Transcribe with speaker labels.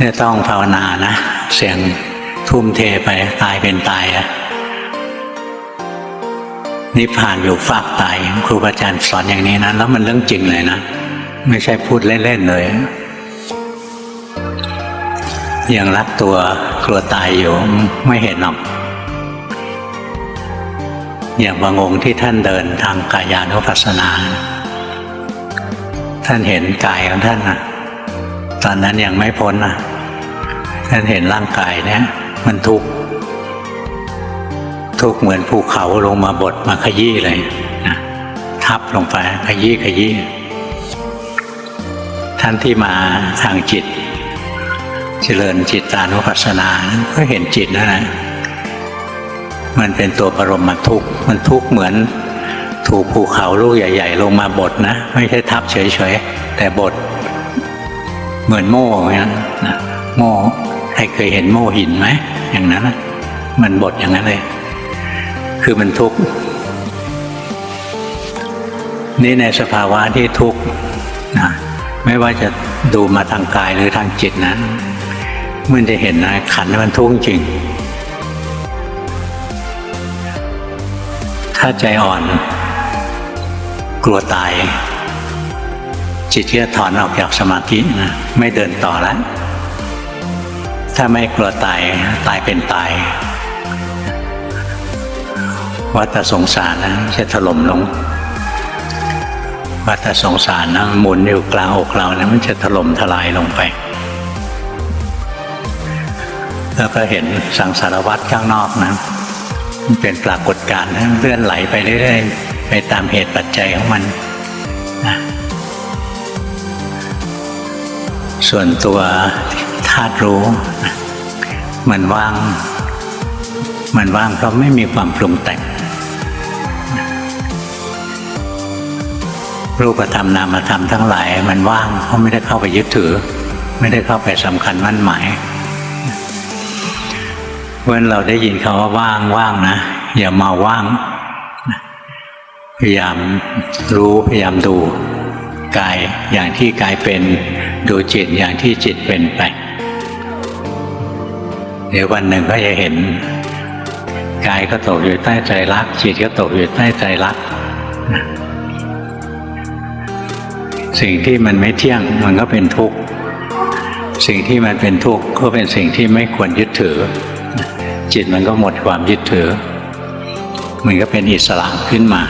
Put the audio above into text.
Speaker 1: เนี่ยต้องภาวนานะ เสียงทุ่มเทไปตายเป็นตายอะนิพพานอยู่ฟากตายครูบาอาจารย์สอนอย่างนี้นะแล้วมันเรื่องจริงเลยนะ ไม่ใช่พูดเล่นๆเลย ยังรักตัวกลัวตายอยู่ไม่เห็นหรอกอย่างบางองค์ที่ท่านเดินทางกายานุปัสสนา ท่านเห็นกายของท่านนะ ตอนนั้นยังไม่พ้นนะท่านเห็นร่างกายเนี่ยมันทุกข์ทุกข์เหมือนภูเขาลงมาบดมาขยี้เลยนะทับลงไปขยี้ขยี้ท่านที่มาทางจิต เจริญจิตตานุปัสสนาก็เห็นจิตนั่นะมันเป็นตัวปรมมาทุกข์มันทุกข์เหมือนถูกภูเขาลูกใหญ่ ๆ ลงมาบดนะ ไม่ใช่ทับเฉยๆแต่บด เหมือนโม่เนี่ยนะโม่ใครเคยเห็นโม่หินไหมอย่างนั้นนะมันบดอย่างนั้นเลย คือมันทุกข์นี่ในสภาวะที่ทุกข์นะไม่ว่าจะดูมาทางกายหรือทางจิตนะมันจะเห็นนะขันมันทุกข์จริง ถ้าใจอ่อน กลัวตาย จิตที่จะถอนออกจากสมาธินะไม่เดินต่อแล้ว ถ้าไม่กลัวตายตายเป็นตาย วัฏสงสารนะจะถล่มลง วัฏสงสารนะหมุนอยู่กลางอกเรานะมันจะถล่มทลายลงไป แล้วก็เห็นสังสารวัฏข้างนอกนะมันเป็นปรากฏการณ์เลื่อนไหลไปเรื่อยๆไปตามเหตุปัจจัยของมันนะ ส่วนตัวธาตุรู้ มันว่าง มันว่างเพราะไม่มีความปรุงแต่ง รูปธรรมนามธรรมทั้งหลาย มันว่างเพราะไม่ได้เข้าไปยึดถือ ไม่ได้เข้าไปสำคัญมั่นหมายเพราะฉะนั้นเราได้ยินคำว่าว่างว่างนะอย่ามาว่างพยายามรู้พยายามดูกายอย่างที่กายเป็น ดูจิตอย่างที่จิตเป็นไป เดี๋ยววันหนึ่งก็จะเห็นกายก็ตกอยู่ใต้ใจรัก จิตก็ตกอยู่ใต้ใจรัก สิ่งที่มันไม่เที่ยงมันก็เป็นทุกข์ สิ่งที่มันเป็นทุกข์ก็เป็นสิ่งที่ไม่ควรยึดถือ จิตมันก็หมดความยึดถือ มันก็เป็นอิสระขึ้นมา